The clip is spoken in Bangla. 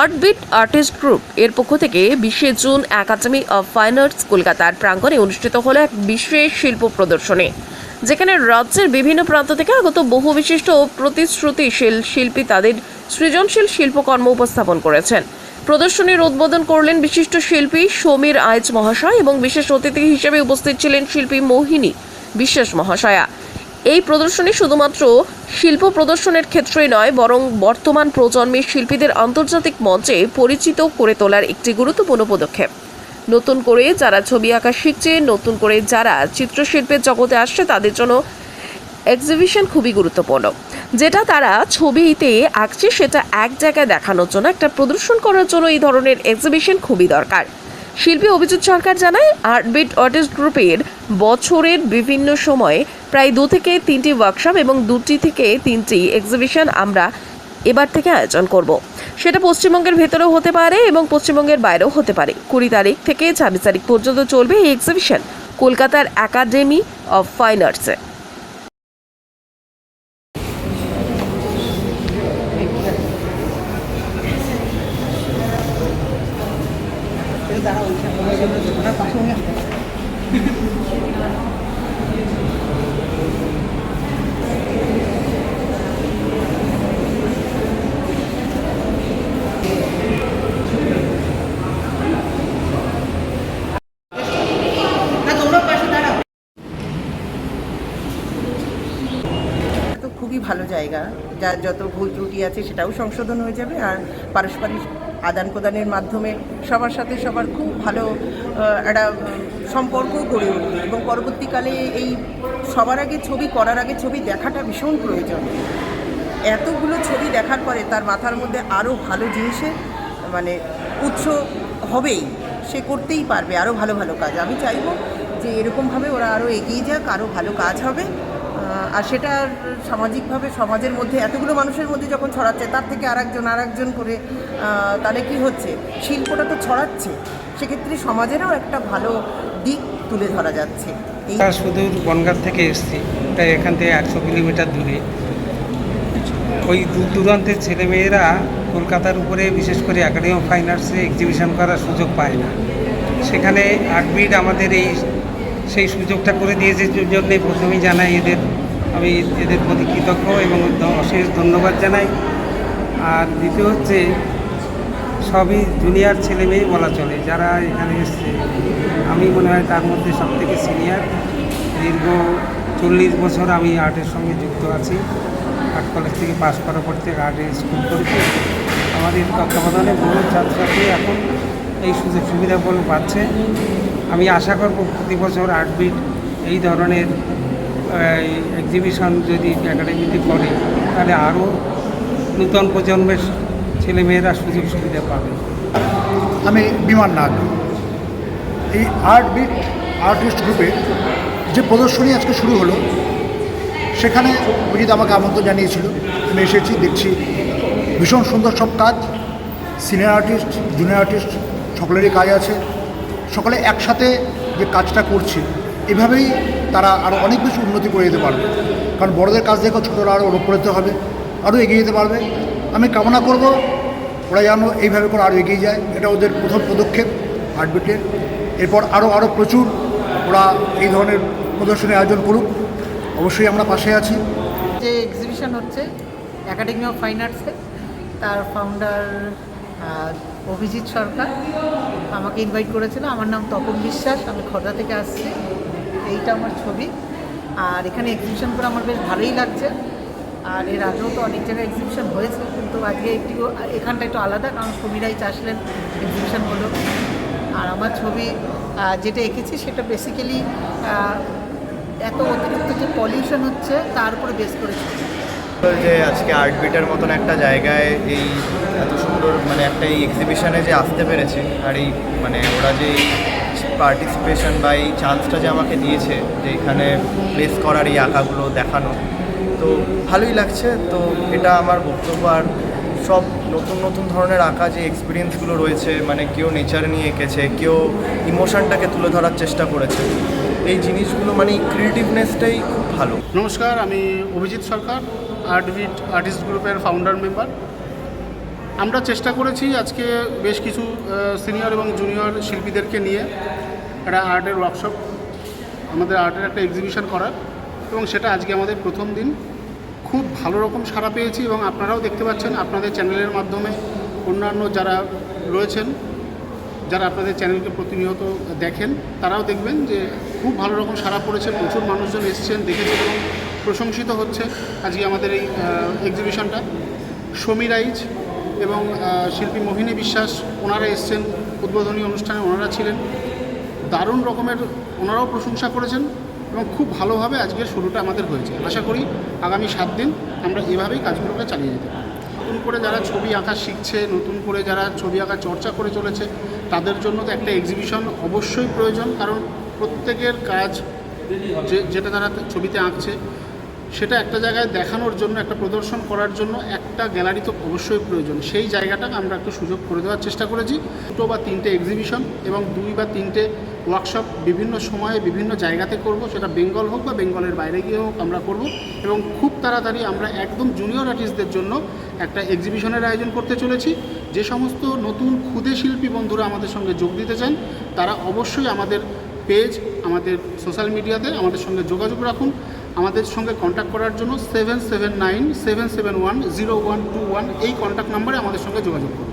আর্টবিট আর্টিস্ট গ্রুপ এর পক্ষ থেকে বিশে June academy of fine arts কলকাতার প্রাঙ্গণে অনুষ্ঠিত হলো এক বিশেষ শিল্প প্রদর্শনী, যেখানে রাজ্যের বিভিন্ন প্রান্ত থেকে আগত বহু বিশিষ্ট ও প্রতিশ্রুতিশীল শিল্পী তাদের সৃজনশীল শিল্পকর্ম উপস্থাপন করেছেন। প্রদর্শনীর উদ্বোধন করলেন বিশিষ্ট শিল্পী সমীর আইচ মহাশয় এবং বিশেষ অতিথি হিসেবে উপস্থিত ছিলেন শিল্পী মোহিনী বিশ্বাস মহাশয়া। এই প্রদর্শনী শুধুমাত্র শিল্প প্রদর্শনের ক্ষেত্রেই নয়, বরং বর্তমান প্রজন্মের শিল্পীদের আন্তর্জাতিক মঞ্চে পরিচিত করে তোলার একটি গুরুত্বপূর্ণ পদক্ষেপ। নতুন করে যারা ছবি আঁকা শিখছে, নতুন করে যারা চিত্রশিল্পের জগতে আসছে, তাদের জন্য এক্সিবিশন খুবই গুরুত্বপূর্ণ। যেটা তারা ছবিতে আঁকছে, সেটা এক জায়গায় দেখানোর জন্য, একটা প্রদর্শন করার জন্য এই ধরনের এক্সিবিশন খুবই দরকার। শিল্পী অভিজিৎ সরকার জানায় আর্টবিট আর্টিস্ট গ্রুপের বছরের বিভিন্ন সময়ে প্রায় দু থেকে তিনটি ওয়ার্কশপ এবং দুটি থেকে তিনটি এক্সিবিশন আমরা এবার থেকে আয়োজন করব। সেটা পশ্চিমবঙ্গের ভেতরেও হতে পারে এবং পশ্চিমবঙ্গের বাইরেও হতে পারে। কুড়ি তারিখ থেকে ছাব্বিশ তারিখ পর্যন্ত চলবে এই এক্সিবিশন কলকাতার একাডেমি অফ ফাইন আর্টসে তো খুবই ভালো জায়গা। যার যত ভুল ত্রুটি আছে সেটাও সংশোধন হয়ে যাবে আর পারস্পরিক আদান প্রদানের মাধ্যমে সবার সাথে সবার খুব ভালো একটা সম্পর্ক গড়ে উঠবে এবং পরবর্তীকালে এই সবার আগে ছবি করার আগে ছবি দেখাটা ভীষণ প্রয়োজন। এতগুলো ছবি দেখার পরে তার মাথার মধ্যে আরও ভালো জিনিসের মানে উৎস হবেই। সে করতেই পারবে আরও ভালো ভালো কাজ। আমি চাইব যে এরকমভাবে ওরা আরও এগিয়ে যাক আরও ভালো কাজ হবে। আর সেটা সামাজিকভাবে সমাজের মধ্যে, এতগুলো মানুষের মধ্যে যখন ছড়াচ্ছে, তার থেকে আরেকজন আরেকজন করে তাহলে কি হচ্ছে? শিল্পটা তো ছড়াচ্ছে, সেক্ষেত্রে সমাজেরও একটা ভালো দিক তুলে ধরা যাচ্ছে। এই সুদূর বনগাঁ থেকে এসেছি, তাই এখান থেকে একশো কিলোমিটার দূরে। ওই দূর দূরান্তের ছেলেমেয়েরা কলকাতার উপরে, বিশেষ করে একাডেমি অফ ফাইন আর্টসে এক্সিবিশন করার সুযোগ পায় না। সেখানে আর্টবিট আমাদের এই, সেই সুযোগটা করে দিয়েছে জন্যে প্রথমেই জানাই এদের আমি এদের প্রতি কৃতজ্ঞ এবং অশেষ ধন্যবাদ জানাই। আর দ্বিতীয় হচ্ছে, সবই জুনিয়র ছেলে মেয়ে বলা চলে, যারা এখানে এসছে। আমি মনে হয় তার মধ্যে সব থেকে সিনিয়র দীর্ঘ চল্লিশ বছর আমি আর্টের সঙ্গে যুক্ত আছি। আর্ট কলেজ থেকে পাশ করার পর থেকে আর্টের স্কুল করেছি। আমাদের তত্ত্বাবধানে বহু ছাত্রছাত্রী এখন এই সুযোগ সুবিধাগুলো পাচ্ছে। আমি আশা করব প্রতি বছর আর্টবিট এই ধরনের এক্সিবিশন যদি একাডেমিতে করে, তাহলে আরও নূতন প্রজন্মের ছেলেমেয়েরা সুযোগ সুবিধা পাবে। আমি বিমান নাগ এই আর্ট বিট আর্টিস্ট গ্রুপে যে প্রদর্শনী আজকে শুরু হলো, সেখানে অভিজিৎ আমাকে আমন্ত্রণ জানিয়েছিল। আমি এসেছি, দেখছি ভীষণ সুন্দর সব কাজ সিনিয়র আর্টিস্ট জুনিয়র আর্টিস্ট সকলেরই কাজ আছে। সকলে একসাথে যে কাজটা করছে, এভাবেই তারা আরও অনেক বেশি উন্নতি করে যেতে পারবে। কারণ বড়দের কাজ দেখো, ছোটরা আরও অনুপ্রাণিত হবে আরও এগিয়ে যেতে পারবে। আমি কামনা করব, ওরা যেন এইভাবে করে আরও এগিয়ে যায়। এটা ওদের প্রথম পদক্ষেপ আর্টবিটের এরপর আরও আরও প্রচুর ওরা এই ধরনের প্রদর্শনী আয়োজন করুক। অবশ্যই আমরা পাশে আছি। যে এক্সিবিশন হচ্ছে একাডেমি অফ ফাইন আর্টসে তার ফাউন্ডার অভিজিৎ সরকার আমাকে ইনভাইট করেছিল। আমার নাম তপন বিশ্বাস, আমি খর্দা থেকে আসছি। এইটা আমার ছবি। আর এখানে এক্সিবিশন করে আমার বেশ ভালোই লাগছে। আর এর আগেও তো অনেক জায়গায় এক্সিবিশন হয়েছে, কিন্তু আজকে একটু, এখানটা একটু আলাদা, কারণ সমীরাই চাষলেন এক্সিবিশন হলো। আর আমার ছবি যেটা এঁকেছি সেটা বেসিক্যালি এত অতিরিক্ত যে পলিউশন হচ্ছে, তার উপরে বেস করে ছবি। যে আজকে আর্ট বিটের মতন একটা জায়গায় এই এত সুন্দর মানে একটা এই এক্সিবিশনে যে আসতে পেরেছে, আর এই মানে ওরা যে পার্টিসিপেশন বা এই চান্সটা যে আমাকে দিয়েছে যে এখানে প্লেস করার এই আঁকাগুলো দেখানো, তো ভালোই লাগছে। তো এটা আমার বক্তব্য। আর সব নতুন নতুন ধরনের আঁকা যে এক্সপিরিয়েন্সগুলো রয়েছে মানে কেউ নেচার নিয়ে এঁকেছে, কেউ ইমোশনটাকে তুলে ধরার চেষ্টা করেছে, এই জিনিসগুলো মানে ক্রিয়েটিভনেসটাই খুব ভালো। নমস্কার, আমি অভিজিৎ সরকার আর্টবিট আর্টিস্ট গ্রুপের ফাউন্ডার মেম্বার আমরা চেষ্টা করেছি আজকে বেশ কিছু সিনিয়র এবং জুনিয়র শিল্পীদেরকে নিয়ে। একটা আর্টের ওয়ার্কশপ আমাদের আর্টের একটা এক্সিবিশন করার, এবং সেটা আজকে আমাদের প্রথম দিন। খুব ভালো রকম সাড়া পেয়েছি এবং আপনারাও দেখতে পাচ্ছেন, আপনাদের চ্যানেলের মাধ্যমে অন্যান্য যারা রয়েছেন, যারা আপনাদের চ্যানেলকে প্রতিনিয়ত দেখেন, তারাও দেখবেন যে খুব ভালো রকম সাড়া পড়েছে, প্রচুর মানুষজন এসছেন, দেখেছেন এবং প্রশংসিত হচ্ছে আজকে আমাদের এই এক্সিবিশনটা সমী রাইজ এবং শিল্পী মোহিনী বিশ্বাস, ওনারা এসছেন উদ্বোধনী অনুষ্ঠানে, ওনারা ছিলেন। দারুণ রকমের ওনারাও প্রশংসা করেছেন এবং খুব ভালোভাবে আজকের শুরুটা আমাদের হয়েছে। আশা করি আগামী সাত দিন আমরা এভাবেই কাজগুলোকে চালিয়ে যেতে পারি নতুন করে যারা ছবি আঁকা শিখছে, নতুন করে যারা ছবি আঁকা চর্চা করে চলেছে, তাদের জন্য তো একটা এক্সিবিশন অবশ্যই প্রয়োজন, কারণ প্রত্যেকের কাজ যে, যেটা তারা ছবিতে আঁকছে, সেটা একটা জায়গায় দেখানোর জন্য, একটা প্রদর্শন করার জন্য একটা গ্যালারি তো অবশ্যই প্রয়োজন। সেই জায়গাটাকে আমরা একটু সুযোগ করে দেওয়ার চেষ্টা করেছি। দুটো বা তিনটে এক্সিবিশন এবং দুই বা তিনটে ওয়ার্কশপ বিভিন্ন সময়ে বিভিন্ন জায়গাতে করব, সেটা বেঙ্গল হোক বা বেঙ্গলের বাইরে গিয়ে হোক আমরা করব এবং খুব তাড়াতাড়ি আমরা একদম জুনিয়র আর্টিস্টদের জন্য একটা এক্সিবিশনের আয়োজন করতে চলেছি। যে সমস্ত নতুন ক্ষুদে শিল্পী বন্ধুরা আমাদের সঙ্গে যোগ দিতে চান, তারা অবশ্যই আমাদের পেজ আমাদের সোশ্যাল মিডিয়াতে আমাদের সঙ্গে যোগাযোগ রাখুন। আমাদের সঙ্গে কন্ট্যাক্ট করার জন্য seven seven nine seven seven one zero one two one এই কন্ট্যাক্ট নাম্বারে আমাদের সঙ্গে যোগাযোগ করুন।